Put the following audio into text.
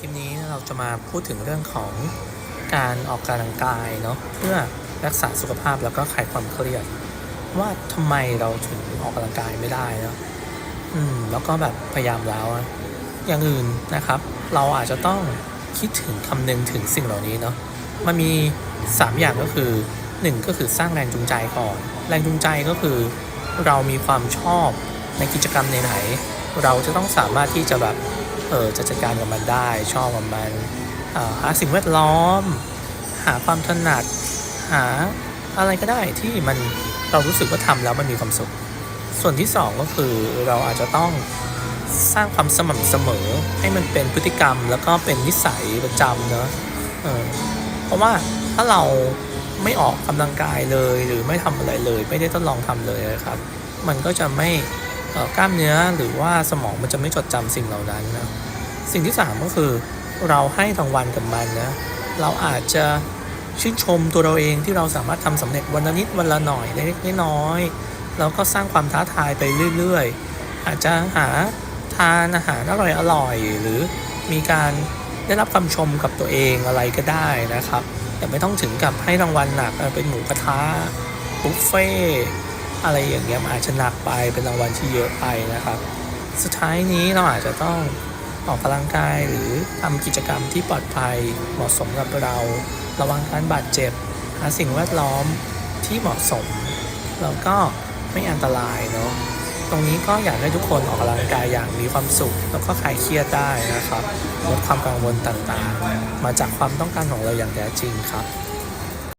คลิปนี้เราจะมาพูดถึงเรื่องของการออกกำลังกายเนาะเพื่อรักษาสุขภาพแล้วก็คลายความเครียด ว่าทำไมเราถึงออกกำลังกายไม่ได้เนาะอืมแล้วก็แบบพยายามแล้วอะอย่างอื่นนะครับ เราอาจจะต้องคิดถึงคำนึงถึงสิ่งเหล่านี้เนาะมันมี 3 อย่างก็คือ 1 ก็คือสร้างแรงจูงใจก่อน แรงจูงใจก็คือ เรามีความชอบในกิจกรรมไหนๆเราจะต้องสามารถที่จะแบบ เออจะจัดการกับมันได้ชอบกับมันหาสิ่งแวดล้อม หาความถนัด หาอะไรก็ได้ที่มันเรารู้สึกว่าทำแล้วมันมีความสุข ส่วนที่สองก็คือเราอาจจะต้องสร้างความสม่ำเสมอให้มันเป็นพฤติกรรม แล้วก็เป็นนิสัยประจำเนอะเออเพราะว่าถ้าเราไม่ออกกำลังกายเลยหรือไม่ทำอะไรเลย ไม่ได้ทดลองทำเลยนะครับ มันก็จะไม่ กล้ามเนื้อหรือว่าสมองมันจะไม่จดจำสิ่งเหล่านั้นนะสิ่งที่สามก็คือเราให้รางวัลกับมันนะเราอาจจะชื่นชมตัวเราเองที่เราสามารถทำสำเร็จวันละนิดวันละหน่อยเล็กๆน้อยๆแล้วก็สร้างความท้าทายไปเรื่อยๆ อาจจะหาทานอาหารอร่อยๆหรือมีการได้รับคำชมกับตัวเองอะไรก็ได้นะครับ แต่ไม่ต้องถึงกับให้รางวัลหนักเป็นหมูกระทะบุฟเฟ่ อะไรอย่างเงี้ยมันอาจจะหนักไปเป็นรางวัลที่เยอะไปนะครับ สุดท้ายนี้เราอาจจะต้องออกกำลังกายหรือทำกิจกรรมที่ปลอดภัยเหมาะสมกับเรา ระวังการบาดเจ็บ หาสิ่งแวดล้อมที่เหมาะสม แล้วก็ไม่อันตรายเนาะตรงนี้ก็อยากให้ทุกคนออกกำลังกายอย่างมีความสุข แล้วก็คลายเครียดได้นะครับลดความกังวลต่างๆ มาจากความต้องการของเราอย่างแท้จริงครับ